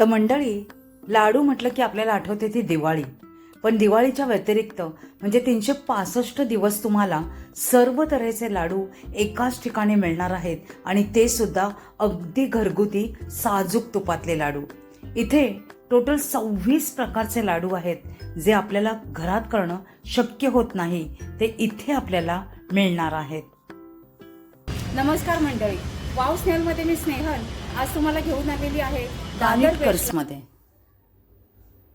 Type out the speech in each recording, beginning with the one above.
तर मंडळी लाडू म्हटलं की आपल्याला आठवते ती दिवाळी. पण दिवाळीच्या व्यतिरिक्त म्हणजे तीनशे पासष्ट दिवस तुम्हाला सर्व तऱ्हेचे लाडू एकाच ठिकाणी मिळणार आहेत आणि ते सुद्धा अगदी घरगुती साजूक तुपातले लाडू. इथे टोटल सव्वीस प्रकारचे लाडू आहेत जे आपल्याला घरात करणं शक्य होत नाही ते इथे आपल्याला मिळणार आहेत. नमस्कार मंडळी वाव स्नेहलमध्ये मी स्नेहल. आज तुम्हाला घेऊन आलेली आहे कर्समध्ये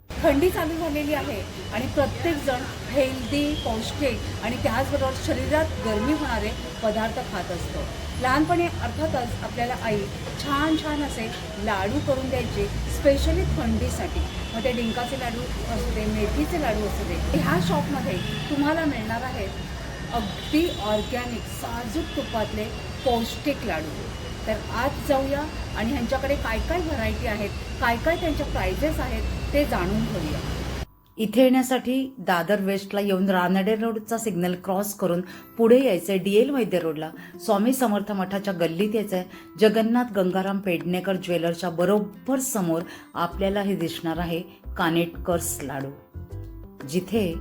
थंडी चालू झालेली आहे आणि प्रत्येक जण हेल्दी पौष्टिक आणि त्याचबरोबर शरीरात गरमी होणारे पदार्थ खात असतो. लहानपणी अर्थातच आपल्याला आई छान छान असे लाडू करून द्यायचे स्पेशली थंडीसाठी. मग ते डिंकाचे लाडू असू दे मेथीचे लाडू असू दे ह्या शॉपमध्ये तुम्हाला मिळणार आहेत अगदी ऑर्गॅनिक साजूक तुपातले पौष्टिक लाडू. तर आज जाऊया आणि ह्यांच्याकडे काय काय व्हरायटी आहेत काय काय त्यांच्या प्राइजेस आहेत ते जाणून घेऊया. इथे येण्यासाठी दादर वेस्टला येऊन रानडे रोडचा सिग्नल क्रॉस करून पुढे यायचंय डीएल वैद्य रोडला स्वामी समर्थ मठाच्या गल्लीत यायचंय. जगन्नाथ गंगाराम पेडणेकर ज्वेलरच्या बरोबर समोर आपल्याला हे दिसणार आहे कानेटकर्स लाडू. जिथे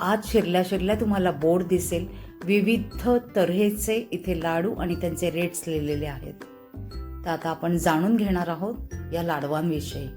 आज शिरल्या शिरल्या तुम्हाला बोर्ड दिसेल. विविध तऱ्हेचे इथे लाडू आणि त्यांचे रेट्स लिहिलेले आहेत. तर आता आपण जाणून घेणार आहोत या लाडवांविषयी.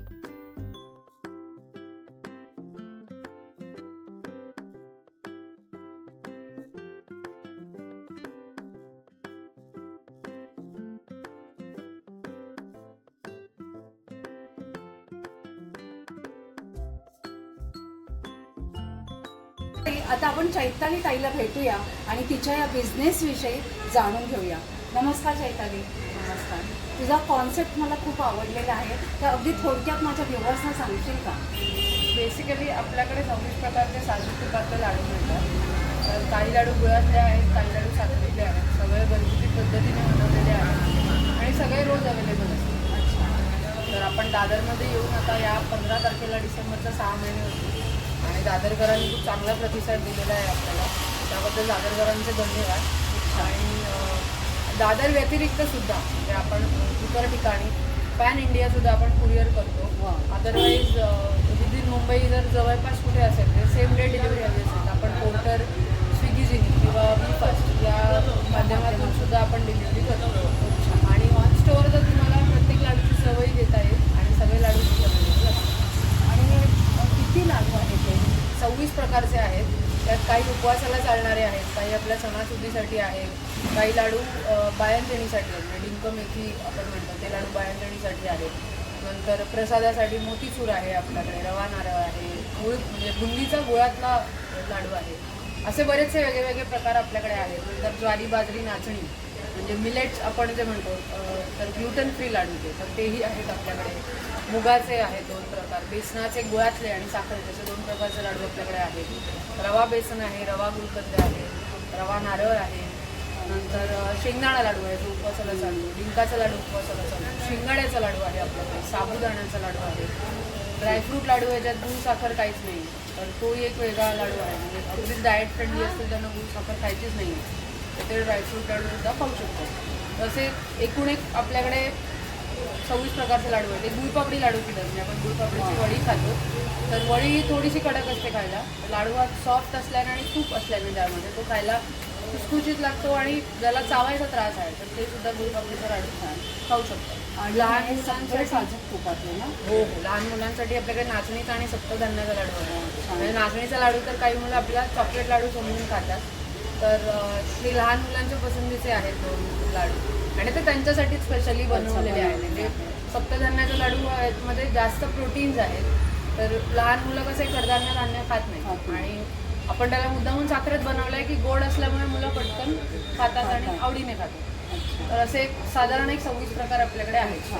आता आपण चैताली ताईला भेटूया आणि तिच्या या बिझनेस विषयी जाणून घेऊया. नमस्कार चैताली. नमस्कार. तुझा कॉन्सेप्ट मला खूप आवडलेला आहे. तर अगदी थोडक्यात माझ्या व्ह्युअर्सना सांगशील का? बेसिकली आपल्याकडे सव्वीस प्रकारचे साजूक तुपातले लाडू मिळतात. तर काही लाडू गुळातले आहेत काही लाडू साखरेतले आहेत सगळे घरगुती पद्धतीने बनवलेले आहेत. आणि सगळे रोज अवेलेबल असतात. अच्छा. तर आपण दादरमध्ये येऊन आता या पंधरा तारखेला डिसेंबरचा सहा महिने होते. आणि दादरकरांनी खूप चांगला प्रतिसाद दिलेला आहे आपल्याला. त्याबद्दल दादरकरांचे धन्यवाद. आणि दादर व्यतिरिक्त सुद्धा म्हणजे आपण इतर ठिकाणी पॅन इंडिया सुद्धा आपण कुरिअर करतो. अदरवाईज विदिन मुंबई जर जवळपास कुठे असेल तर सेम डे डिलिव्हरी हवी असेल आपण पोर्टर स्विगी झिनी किंवा फास्ट या माध्यमातून सुद्धा आपण डिलिव्हरी करतो. आणि ऑन स्टोअर जर तुम्हाला प्रत्येक लाडूची सवय देता येईल आणि सगळे लाडू available असतात. आणि अ, किती लाडू आहेत ते सव्वीस प्रकारचे आहेत. त्यात काही उपवासाला चालणारे आहेत काही आपल्या सणासुदीसाठी आहेत काही लाडू अ, बायांजणीसाठी आहेत. म्हणजे डिंक मेथी आपण म्हणतो ते लाडू बायांजणीसाठी आहेत. नंतर प्रसादासाठी मोतीचूर आहे आपल्याकडे रवा नारळ आहे गुळ म्हणजे बुंदीचा गुळातला लाडू आहे. असे बरेचसे वेगळे वेगळे प्रकार आपल्याकडे आहेत. नंतर ज्वारी बाजरी नाचणी म्हणजे मिलेट्स आपण जे म्हणतो तर ग्लुटन फ्री लाडू ते तर तेही आहेत आपल्याकडे. मुगाचे आहेत दोन प्रकार बेसनाचे गुळातले आणि साखरेचे असे दोन प्रकारचे लाडू आपल्याकडे आहेत. रवा बेसन आहे रवा गुलकंद आहे रवा नारळ आहे. नंतर शेंगदाणा लाडू आहे जो उपवासाला चालू डिंकाचा लाडू उपवासाला चालू शिंगाड्याचा लाडू आहे आपल्याकडे साबुदाण्याचा लाडू आहे. ड्रायफ्रूट लाडू आहे ज्यात गुळ साखर काहीच नाही. तर तोही एक वेगळा लाडू आहे. म्हणजे अगदीच डाएट फ्रेंडली असतील त्यांना गुळ साखर खायचीच नाही. तर ते ड्रायफ्रूट लाडू सुद्धा खाऊ शकतो. तसे एकूण एक आपल्याकडे सव्वीस प्रकारचे लाडू आहेत. एक गुळपापडी लाडू केलं म्हणजे आपण गुळपापडीची वडी खातो. तर वडी ही थोडीशी कडक असते खायला. लाडू हा सॉफ्ट असल्याने आणि तूप असल्याने त्यामध्ये. तो खायला खुसखुशीत लागतो आणि ज्याला चावायचा त्रास आहे तर ते सुद्धा गुळपापडीचा लाडू खा- खाऊ शकतो. आणि लहान हे मुलांसाठी साजूक तुपातले ना? हो हो. लहान मुलांसाठी आपल्याकडे नाचणीचा आणि सप्तधान्याचा लाडू आहे. म्हणजे नाचणीचा लाडू तर काही मुलं आपल्याला चॉकलेट लाडू समजून खातात. तर ते लहान मुलांच्या पसंतीचे आहेत दोन लाडू. आणि ते त्यांच्यासाठी स्पेशली बनवलेले आहेत. म्हणजे सप्तधान्याचा लाडू मध्ये जास्त प्रोटीन्स आहेत. तर लहान मुलं कसे कडधान्य धान्य खात नाही. आणि आपण त्याला मुद्दामून साखरेत बनवलंय की गोड असल्यामुळे मुलं पटकन खातात आणि. आवडीने खातात. तर असे एक साधारण एक सव्वीस प्रकार आपल्याकडे आहेत.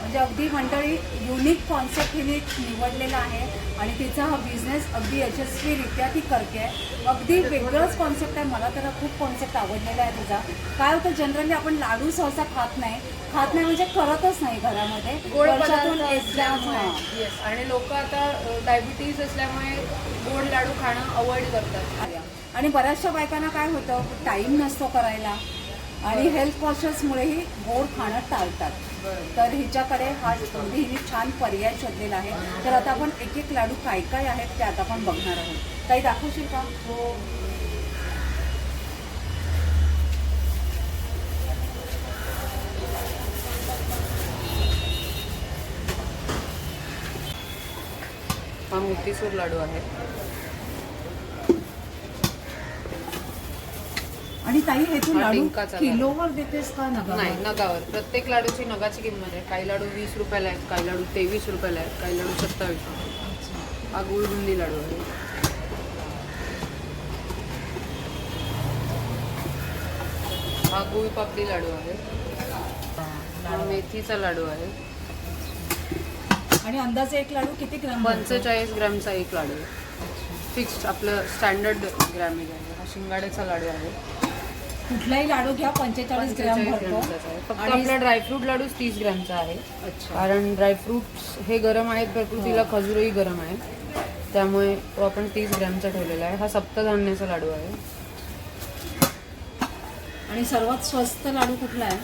म्हणजे अगदी मंडळी युनिक कॉन्सेप्ट हिने निवडलेला आहे आणि तिचा हा बिझनेस अगदी यशस्वीरित्या ती करते. अगदी वेगळंच कॉन्सेप्ट आहे. मला तर खूप कॉन्सेप्ट आवडलेला आहे तिचा काय होतं जनरली आपण लाडू सहसा खात नाही. खात नाही म्हणजे करतच नाही घरामध्ये. गोड पदार्थ असल्यामुळे. येस आणि लोक आता डायबिटीज असल्यामुळे गोड लाडू खाणं अवॉइड करतात. आणि बऱ्याचशा बायकांना काय होतं टाईम नसतो करायला. आणि हेल्थ कॉन्शियसमुळेही गोड खाणं टाळतात. तर हिच्याकडे हा थंडी हिने छान पर्याय शोधलेला आहे. तर आता आपण एक एक लाडू काय काय आहेत ते आता आपण बघणार आहोत. काही दाखवशील का? हो. हा मोतीसूर लाडू आहे. आणि ताई हे तू लाडू डिंकाचा. किलोवर देतेस का नगावर? नाही नगावर. प्रत्येक लाडूची नगाची किंमत आहे. काही लाडू वीस रुपयाला आहेत काही लाडू तेवीस रुपयाला आहेत काही लाडू सत्तावीस हा गुळबुंदी लाडू आहे. हा गुळ पापडी लाडू आहे. मेथीचा लाडू आहे. आणि अंदाजे एक लाडू किती ग्राम? पंचेचाळीस ग्रॅमचा एक लाडू आहे. फिक्स्ड आपलं स्टँडर्ड ग्रॅमेज आहे. हा शिंगाड्याचा लाडू आहे. कुठलाही लाडू घ्या पंचेचाळीस ग्राम 45 भरतो. फक्त आणि आपला ड्रायफ्रूट लाडूच तीस ग्रॅमचा आहे. अच्छा. कारण ड्रायफ्रुट्स हे गरम आहेत प्रकृतीला खजुरही गरम आहे त्यामुळे तो आपण तीस ग्रॅमचा ठेवलेला आहे. हा सप्तधान्याचा लाडू आहे. आणि सर्वात स्वस्त लाडू कुठला आहे?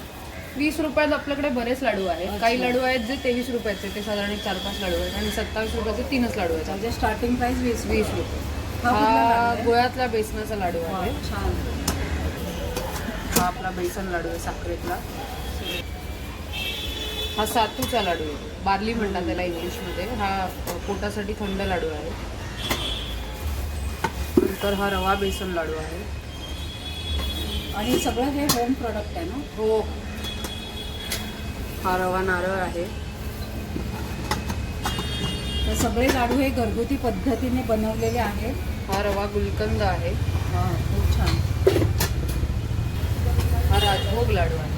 वीस रुपयात आपल्याकडे बरेच लाडू आहेत. काही लाडू आहेत जे तेवीस रुपयाचे ते साधारण एक चार पाच लाडू आहेत. आणि सत्तावीस रुपयाचे तीनच लाडू आहेत. म्हणजे स्टार्टिंग प्राइस वीस वीस रुपये. हा लाडू? गोळ्यातला बेसनाचा लाडू आहे. छान. हा आपला बेसन लाडू आहे साखरेतला. हा सातूचा लाडू आहे. बार्ली म्हणतात त्याला इंग्लिशमध्ये. हा पोटासाठी थंड लाडू आहे. नंतर हा रवा बेसन लाडू आहे. आणि सगळं हे होम प्रोडक्ट आहे ना? हो. हा रवा नारळ आहे. तर सगळे लाडू हे घरगुती पद्धतीने बनवलेले आहेत. हा रवा गुलकंद आहे. हा, खूप छान हा राजभोग लाडू आहे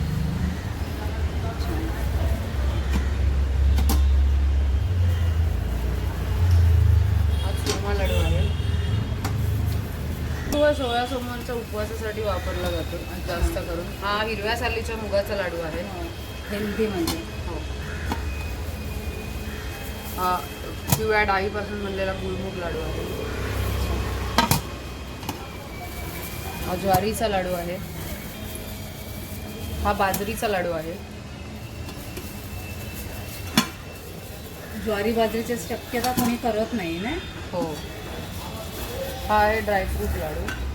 छान हा चुरमा लाडू आहे किंवा सोळा सोमवारच्या उपवासासाठी वापरला जातो जास्त करून हा हिरव्या सालीच्या मुगाचा लाडू आहे. हेल्दी म्हणजे. हो. हा पिवळ्या डाळीपासून बनलेला गुळमुग लाडू आहे. हा ज्वारीचा लाडू आहे. हा बाजरीचा लाडू आहे. ज्वारी बाजरीची शक्यता कोणी करत नाही ना? हो. हा आहे ड्रायफ्रूट लाडू.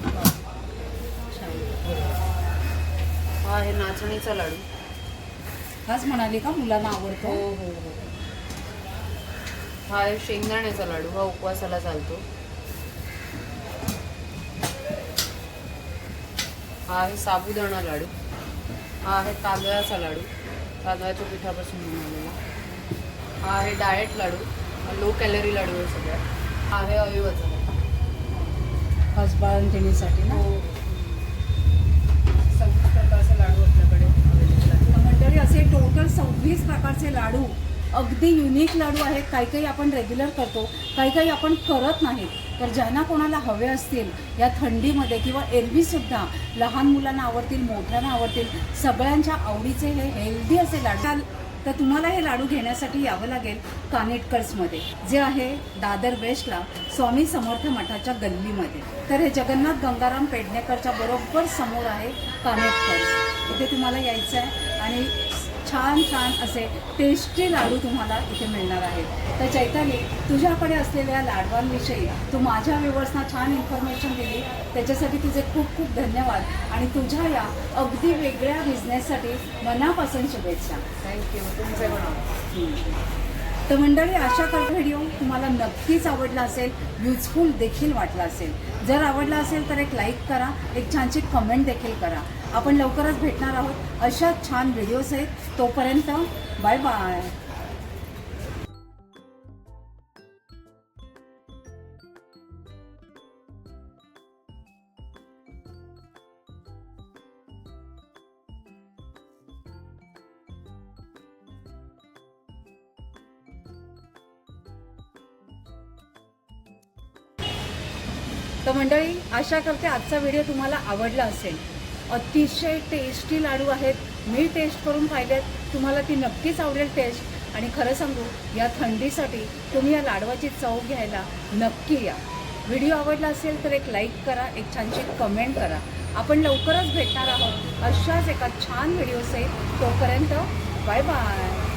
हा आहे नाचणीचा लाडू. हाच म्हणाली का मुलांना हो आवडतो हो. हो हा आहे शेंगदाण्याचा लाडू. हा उपवासाला चालतो. हा आहे साबुदाणा लाडू. हा आहे तांदळाचा लाडू. तांदळाच्या पिठापासून बनवलेला. हा आहे डाएट लाडू. हा लो कॅलरी लाडू आहे सगळ्या हा आहे अविवाचा लाडू खास बाळंतिणीसाठी ना. हो. सव्वीस प्रकारचे लाडू आपल्याकडे असे टोटल सव्वीस प्रकारचे लाडू अगदी युनिक लाडू आहेत. काही काही आपण रेग्युलर करतो काही काही आपण करत नाहीत तर ज्यांना कोणाला हवे असतील या थंडीमध्ये किंवा एरवीसुद्धा लहान मुलांना आवडतील मोठ्यांना आवडतील सगळ्यांच्या आवडीचे हे हेल्दी असे लाडू. तर तुम्हाला हे लाडू घेण्यासाठी यावं लागेल कानेटकर्समध्ये जे आहे दादर वेस्टला स्वामी समर्थ मठाच्या गल्लीमध्ये. तर हे जगन्नाथ गंगाराम पेडणेकरच्या बरोबर समोर आहे कानेटकर्स इथे तुम्हाला यायचं आहे आणि छान छान असे टेस्टी लाडू तुम्हाला इथे मिळणार आहेत. तर चैताली तुझ्याकडे असलेल्या लाडवांविषयी तू माझ्या व्ह्युअर्सना छान इन्फॉर्मेशन दिली. त्याच्यासाठी तुझे खूप खूप धन्यवाद. आणि तुझ्या या अगदी वेगळ्या बिझनेससाठी मनापासून शुभेच्छा. थँक्यू तुमचे पण. तर मंडळी आशा करतो व्हिडिओ तुम्हाला नक्कीच आवडला असेल युजफुल देखील वाटला असेल. जर आवडला असेल तर एक लाईक करा एक छानशी कमेंट देखील करा. आपण लवकरच भेटणार आहोत. अशा छान व्हिडिओज आहेत. तोपर्यंत बाय बाय तर मंडळी आशा करते आजचा व्हिडिओ तुम्हाला आवडला असेल. अतिशय टेस्टी लाडू आहेत. मी टेस्ट करून पाहिलेत. तुम्हाला ती नक्कीच आवडेल टेस्ट आणि खरं सांगू या थंडीसाठी तुम्ही या लाडवाची चव घ्यायला नक्की या. व्हिडिओ आवडला असेल तर एक लाईक करा एक छानशी कमेंट करा. आपण लवकरच भेटणार आहोत अशाच एका छान व्हिडिओसहित तोपर्यंत बाय बाय